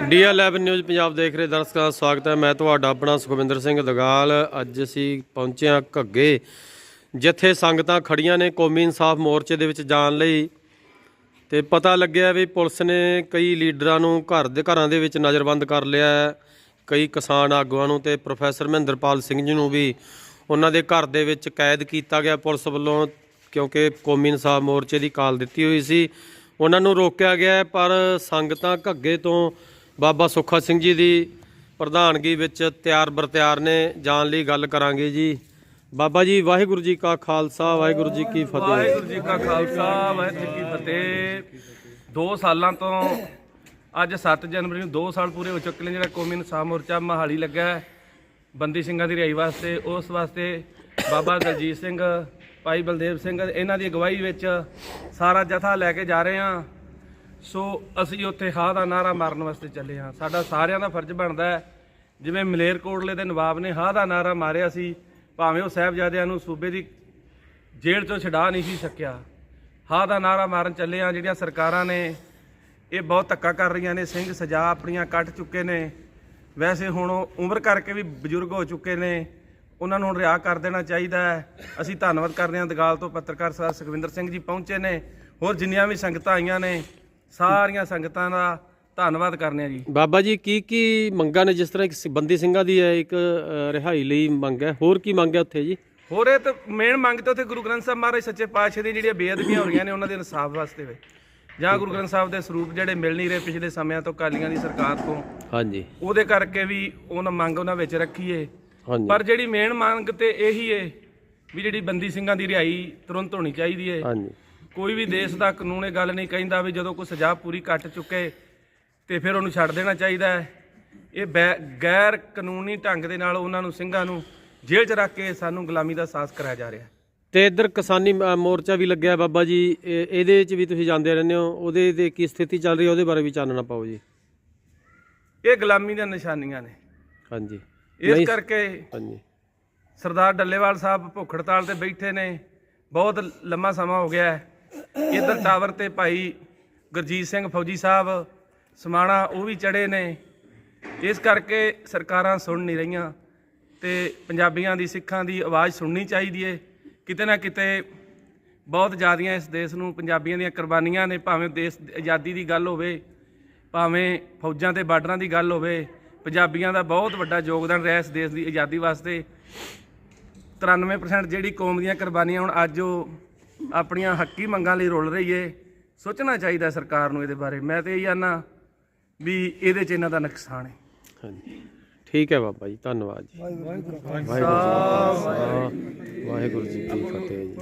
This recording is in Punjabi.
ਡੀ11 ਨਿਊਜ਼ ਪੰਜਾਬ ਦੇਖ ਰਹੇ ਦਰਸ਼ਕਾਂ ਦਾ ਸਵਾਗਤ ਹੈ। ਮੈਂ ਤੁਹਾਡਾ ਆਪਣਾ ਸੁਖਵਿੰਦਰ ਸਿੰਘ ਦਗਾਲ ਅੱਜ ਅਸੀਂ ਪਹੁੰਚੇ ਹਾਂ ਘੱਗੇ, ਜਿੱਥੇ ਸੰਗਤਾਂ ਖੜੀਆਂ ਨੇ ਕੌਮੀ ਇਨਸਾਫ ਮੋਰਚੇ ਦੇ ਵਿੱਚ ਜਾਣ ਲਈ। ਤੇ ਪਤਾ ਲੱਗਿਆ ਵੀ ਪੁਲਿਸ ਨੇ ਕਈ ਲੀਡਰਾਂ ਨੂੰ ਘਰ ਦੇ ਘਰਾਂ ਦੇ ਵਿੱਚ ਨਜ਼ਰਬੰਦ ਕਰ ਲਿਆ ਹੈ। ਕਈ ਕਿਸਾਨ ਆਗੂਆਂ ਨੂੰ ਤੇ ਪ੍ਰੋਫੈਸਰ ਮਹਿੰਦਰਪਾਲ ਸਿੰਘ ਜੀ ਨੂੰ ਵੀ ਉਹਨਾਂ ਦੇ ਘਰ ਦੇ ਵਿੱਚ ਕੈਦ ਕੀਤਾ ਗਿਆ ਪੁਲਿਸ ਵੱਲੋਂ, ਕਿਉਂਕਿ ਕੌਮੀ ਇਨਸਾਫ ਮੋਰਚੇ ਦੀ ਕਾਲ ਦਿੱਤੀ ਹੋਈ ਸੀ। ਉਹਨਾਂ ਨੂੰ ਰੋਕਿਆ ਗਿਆ ਪਰ ਸੰਗਤਾਂ ਘੱਗੇ ਤੋਂ ਬਾਬਾ ਸੁੱਖਾ ਸਿੰਘ ਜੀ ਦੀ ਪ੍ਰਧਾਨਗੀ ਵਿੱਚ ਤਿਆਰ ਬਰਤਿਆਰ ਨੇ ਜਾਣ ਲਈ ਗੱਲ ਕਰਾਂਗੇ ਜੀ। ਬਾਬਾ ਜੀ, ਵਾਹਿਗੁਰੂ ਜੀ ਕਾ ਖਾਲਸਾ, ਵਾਹਿਗੁਰੂ ਜੀ ਕੀ ਫਤਿਹ। ਵਾਹਿਗੁਰੂ ਜੀ ਕਾ ਖਾਲਸਾ, ਵਾਹਿਗੁਰੂ ਜੀ ਕੀ ਫਤਿਹ। 2 ਸਾਲਾਂ ਤੋਂ ਅੱਜ 7 ਜਨਵਰੀ ਨੂੰ 2 ਸਾਲ ਪੂਰੇ ਹੋ ਚੁੱਕੇ ਨੇ, ਜਿਹੜਾ ਕੌਮੀ ਇਨਸਾਫ ਮੋਰਚਾ ਮਹਾਲੀ ਲੱਗਾ ਬੰਦੀ ਸਿੰਘਾਂ ਦੀ ਰਿਹਾਈ ਵਾਸਤੇ। ਉਸ ਵਾਸਤੇ ਬਾਬਾ ਦਲਜੀਤ ਸਿੰਘ, ਭਾਈ ਬਲਦੇਵ ਸਿੰਘ, ਇਹਨਾਂ ਦੀ ਅਗਵਾਈ ਵਿੱਚ ਸਾਰਾ ਜਥਾ ਲੈ ਕੇ ਜਾ ਰਹੇ ਹਾਂ। ਸੋ ਅਸੀਂ ਉੱਥੇ ਹਾਂ ਦਾ ਨਾਰਾ ਮਾਰਨ ਵਾਸਤੇ ਚੱਲੇ ਹਾਂ। ਸਾਡਾ ਸਾਰਿਆਂ ਦਾ ਫਰਜ਼ ਬਣਦਾ ਹੈ। ਜਿਵੇਂ ਮਲੇਰਕੋਟਲੇ ਦੇ ਨਵਾਬ ਨੇ ਹਾਂ ਦਾ ਨਾਰਾ ਮਾਰਿਆ ਸੀ, ਭਾਵੇਂ ਉਹ ਸਾਹਿਬਜ਼ਾਦਿਆਂ ਨੂੰ ਸੂਬੇ ਦੀ ਜੇਲ੍ਹ ਤੋਂ ਛਡਾ ਨਹੀਂ ਸੀ ਸਕਿਆ। ਹਾਂ ਦਾ ਨਾਰਾ ਮਾਰਨ ਚੱਲੇ ਹਾਂ ਜਿਹੜੀਆਂ ਸਰਕਾਰਾਂ ਨੇ, ਇਹ ਬਹੁਤ ਧੱਕਾ ਕਰ ਰਹੀਆਂ ਨੇ, ਸਿੰਘ ਸਜ਼ਾ ਆਪਣੀਆਂ ਕੱਟ ਚੁੱਕੇ ਨੇ। ਵੈਸੇ ਹੁਣ ਉਹ ਉਮਰ ਕਰਕੇ ਵੀ ਬਜ਼ੁਰਗ ਹੋ ਚੁੱਕੇ ਨੇ। ਉਹਨਾਂ ਨੂੰ ਹੁਣ ਰਿਹਾ ਕਰ ਦੇਣਾ ਚਾਹੀਦਾ ਹੈ। ਅਸੀਂ ਧੰਨਵਾਦ ਕਰਦੇ ਹਾਂ ਦਗਾਲ ਤੋਂ ਪੱਤਰਕਾਰ ਸਾਹਿਬ ਸੁਖਵਿੰਦਰ ਸਿੰਘ ਜੀ ਪਹੁੰਚੇ ਨੇ। ਹੋਰ ਜਿੰਨੀਆਂ ਵੀ ਸੰਗਤਾਂ ਆਈਆਂ ਨੇ ਸਾਰੀਆਂ ਸੰਗਤਾਂ ਦਾ ਧੰਨਵਾਦ ਕਰਨੇ ਆ ਜੀ। ਬਾਬਾ ਜੀ ਕੀ ਕੀ ਮੰਗਾਂ ਨੇ ਜਿਸ ਤਰ੍ਹਾਂ ਇੱਕ ਸ- ਬੰਦੀ ਸਿੰਘਾਂ ਦੀ ਹੈ ਇੱਕ ਅ, ਰਿਹਾਈ ਲਈ ਮੰਗ ਹੈ? ਹੋਰ ਕੀ ਮੰਗ ਹੈ ਉੱਥੇ ਜੀ? ਹੋਰ ਇਹ ਤਾਂ ਮੇਨ ਮੰਗ ਤਾਂ ਉੱਥੇ ਗੁਰੂ ਗ੍ਰੰਥ ਸਾਹਿਬ ਮਹਾਰਾਜ ਸੱਚੇ ਪਾਤਸ਼ਾਹ ਦੀਆਂ ਜਿਹੜੀਆਂ ਬੇਅਦਬੀਆਂ ਹੋ ਰਹੀਆਂ ਨੇ ਉਹਨਾਂ ਦੇ ਇਨਸਾਫ ਵਾਸਤੇ ਵੇ। ਜਾਂ ਗੁਰੂ ਗ੍ਰੰਥ ਸਾਹਿਬ ਦੇ ਸਰੂਪ ਜਿਹੜੇ ਮਿਲ ਨਹੀਂ ਰਹੇ ਪਿਛਲੇ ਸਮਿਆਂ ਤੋਂ ਕਾਲੀਆਂ ਦੀ ਸਰਕਾਰ ਤੋਂ ਹਾਂਜੀ। ਉਹਦੇ ਕਰਕੇ ਵੀ ਉਹਨਾਂ ਮੰਗ ਉਹਨਾਂ ਵਿੱਚ ਰੱਖੀਏ। ਹਾਂਜੀ। ਪਰ ਜਿਹੜੀ ਮੇਨ ਮੰਗ ਤੇ ਇਹੀ ਏ ਵੀ ਜਿਹੜੀ ਬੰਦੀ ਸਿੰਘਾਂ ਦੀ ਰਿਹਾਈ ਤੁਰੰਤ ਹੋਣੀ ਚਾਹੀਦੀ ਏ। ਹਾਂਜੀ। ਕੋਈ ਵੀ ਦੇਸ਼ ਦਾ ਕਾਨੂੰਨ ਇਹ ਗੱਲ ਨਹੀਂ ਕਹਿੰਦਾ ਵੀ ਜਦੋਂ ਕੋਈ ਸਜ਼ਾ ਪੂਰੀ ਕੱਟ ਚੁੱਕੇ ਤੇ ਫਿਰ ਉਹਨੂੰ ਛੱਡ ਦੇਣਾ ਚਾਹੀਦਾ ਹੈ। ਇਹ ਗੈਰ ਕਾਨੂੰਨੀ ਢੰਗ ਦੇ ਨਾਲ ਉਹਨਾਂ ਨੂੰ ਸਿੰਘਾਂ ਨੂੰ ਜੇਲ੍ਹ 'ਚ ਰੱਖ ਕੇ ਸਾਨੂੰ ਗੁਲਾਮੀ ਦਾ ਸਾਹਸ ਕਰਾਇਆ ਜਾ ਰਿਹਾ ਤੇ ਇੱਧਰ ਕਿਸਾਨੀ ਮੋਰਚਾ ਵੀ ਲੱਗਿਆ ਬਾਬਾ ਜੀ। ਇਹ- ਇਹਦੇ ਵਿੱਚ ਵੀ ਤੁਸੀਂ ਜਾਂਦੇ ਰਹਿੰਦੇ ਹੋ ਉਹਦੇ ਤੇ ਕੀ ਸਥਿਤੀ ਚੱਲ ਰਹੀ ਹੈ ਉਹਦੇ ਬਾਰੇ ਵੀ ਚਾਨਣਾ ਪਾਓ ਜੀ। ਇਹ ਗੁਲਾਮੀ ਦੀਆਂ ਨਿਸ਼ਾਨੀਆਂ ਨੇ। ਹਾਂਜੀ। ਇਸ ਕਰਕੇ ਹਾਂਜੀ। ਸਰਦਾਰ ਡੱਲੇਵਾਲ ਸਾਹਿਬ ਭੁੱਖ ਹੜਤਾਲ ਤੇ ਬੈਠੇ ਨੇ। ਬਹੁਤ ਲੰਮਾ ਸਮਾਂ ਹੋ ਗਿਆ ਹੈ। ਇਧਰ ਟਾਵਰ ਤੇ ਭਾਈ ਗੁਰਜੀਤ ਸਿੰਘ ਫੌਜੀ ਸਾਹਿਬ, ਸਮਾਣਾ ਉਹ ਵੀ ਚੜੇ ਨੇ। ਇਸ ਕਰਕੇ ਸਰਕਾਰਾਂ ਸੁਣ ਨਹੀਂ ਰਹੀਆਂ ਤੇ ਪੰਜਾਬੀਆਂ ਦੀ, ਸਿੱਖਾਂ ਦੀ ਆਵਾਜ਼ ਸੁਣਨੀ ਚਾਹੀਦੀ ਏ। ਕਿਤੇ ਨਾ ਕਿਤੇ ਬਹੁਤ ਜ਼ਿਆਦੀਆਂ ਇਸ ਦੇਸ਼ ਨੂੰ ਪੰਜਾਬੀਆਂ ਦੀਆਂ ਕੁਰਬਾਨੀਆਂ ਨੇ, ਭਾਵੇਂ ਦੇਸ਼ ਆਜ਼ਾਦੀ ਦੀ ਗੱਲ ਹੋਵੇ, ਭਾਵੇਂ ਫੌਜਾਂ ਤੇ ਬਾਰਡਰਾਂ ਦੀ ਗੱਲ ਹੋਵੇ, ਪੰਜਾਬੀਆਂ ਦਾ ਬਹੁਤ ਵੱਡਾ ਯੋਗਦਾਨ ਰਿਹਾ ਇਸ ਦੇਸ਼ ਦੀ ਆਜ਼ਾਦੀ ਵਾਸਤੇ। 93% ਜਿਹੜੀ ਕੌਮ ਦੀਆਂ ਕੁਰਬਾਨੀਆਂ ਹੁਣ ਅੱਜ ਉਹ ਆਪਣੀਆਂ ਹੱਕੀ ਮੰਗਾਂ ਲਈ ਰੁਲ ਰਹੀ ਏ ਸੋਚਣਾ ਚਾਹੀਦਾ ਸਰਕਾਰ ਨੂੰ ਇਹਦੇ ਬਾਰੇ। ਮੈਂ ਤੇ ਇਹ ਜਾਨਾ ਵੀ ਇਹਦੇ 'ਚ ਇਹਨਾਂ ਦਾ ਨੁਕਸਾਨ ਹੈ। ਹਾਂਜੀ। ਠੀਕ ਹੈ ਬਾਬਾ ਜੀ ਧੰਨਵਾਦ ਜੀ। ਵਾਹਿਗੁਰੂ ਜੀ ਕੀ ਫਤਿਹ। ਜੀ